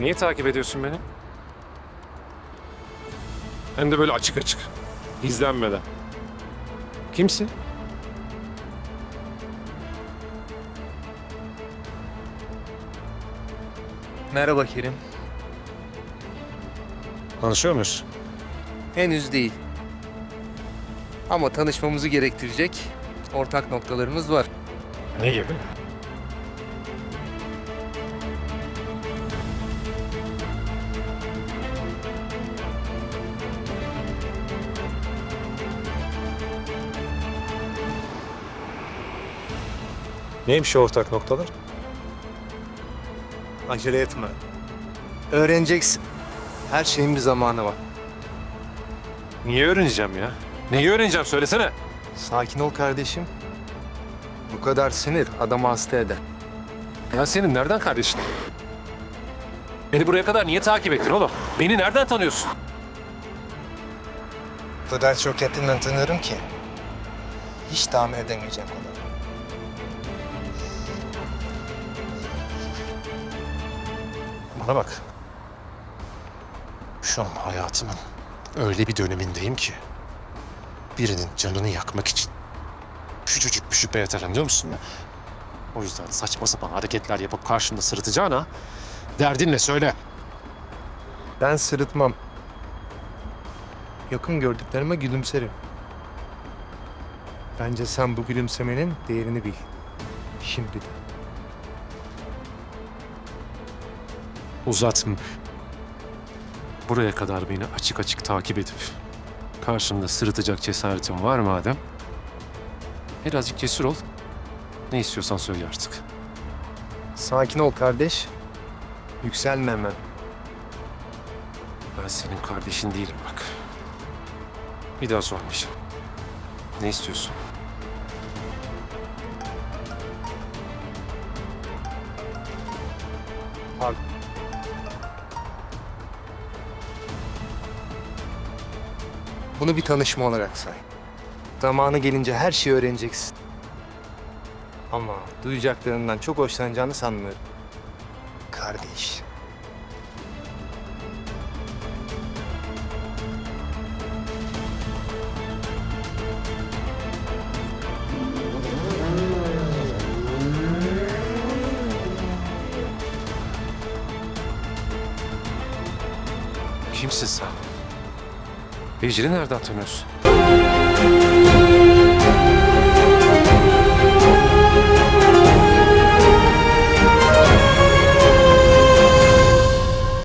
Niye takip ediyorsun beni? Hem de böyle açık açık. Gizlenmeden. Kimsin? Merhaba Kerim. Tanışıyor muyuz? Henüz değil. Ama tanışmamızı gerektirecek ortak noktalarımız var. Ne gibi? Neymiş o ortak noktalar? Acele etme. Öğreneceksin. Her şeyin bir zamanı var. Niye öğreneceğim ya? Neyi öğreneceğim söylesene. Sakin ol kardeşim. Bu kadar sinir adamı hasta eder. Ya senin nereden kardeşin? Beni buraya kadar niye takip ettin oğlum? Beni nereden tanıyorsun? O kadar çok yakından tanıyorum ki. Hiç tahmin edemeyeceğim kadar. Bana bak. Şu an hayatımın öyle bir dönemindeyim ki birinin canını yakmak için küçücük bir şüphe yeter anlıyor musun? O yüzden saçma sapan hareketler yapıp karşımda sırıtacağına derdin ne söyle. Ben sırıtmam. Yakın gördüklerime gülümserim. Bence sen bu gülümsemenin değerini bil. Şimdi Uzatma. Buraya kadar beni açık açık takip edip karşımda sırıtacak cesaretin var madem. Birazcık cesur ol. Ne istiyorsan söyle artık. Sakin ol kardeş. Yükselme hemen. Ben senin kardeşin değilim bak. Bir daha sormayacağım. Ne istiyorsun? Pardon. Bunu bir tanışma olarak say. Zamanı gelince her şeyi öğreneceksin. Ama duyacaklarından çok hoşlanacağını sanmıyorum. Kardeş. Kimsin sen? Becri nereden tanıyorsun?